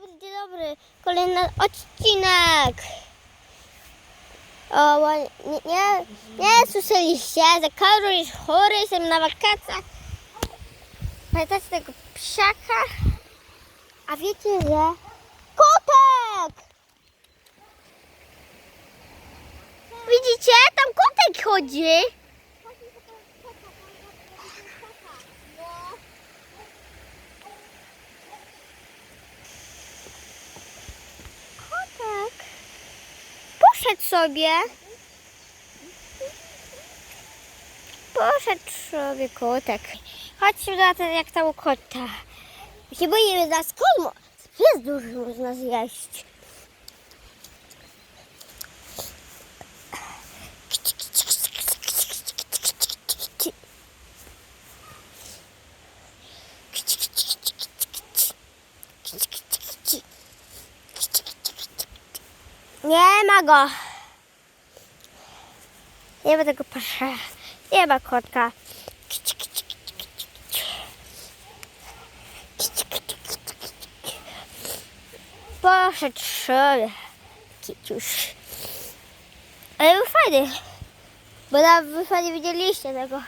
dobry, dzień dobry. Kolejny odcinek. O, nie, nie, nie słyszeliście, że Karol jest chory, jestem na wakacjach. Pamiętacie tego psiaka? A wiecie, że... Kotek! Widzicie? Tam kotek chodzi. Kotek. Poszedł sobie. Poszedł sobie kotek. Chodźmy na ten, jak tam kota. Się boimy za skąd Jest duży, można zjeść. Nie ma go. Nie ma tego pasza. Nie ma kotka. Poszedł sobie. Kiciuś. Ale był fajny. Bo tam wy fajnie widzieliście tego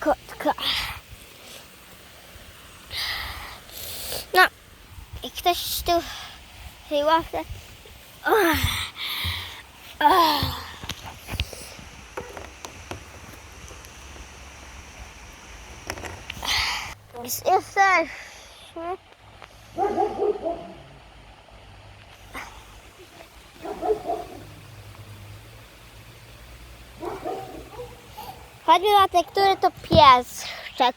kotka. No. I ktoś tu tej ławce. Jesteśmy. Chodźmy na te, który to pies. Czekaj.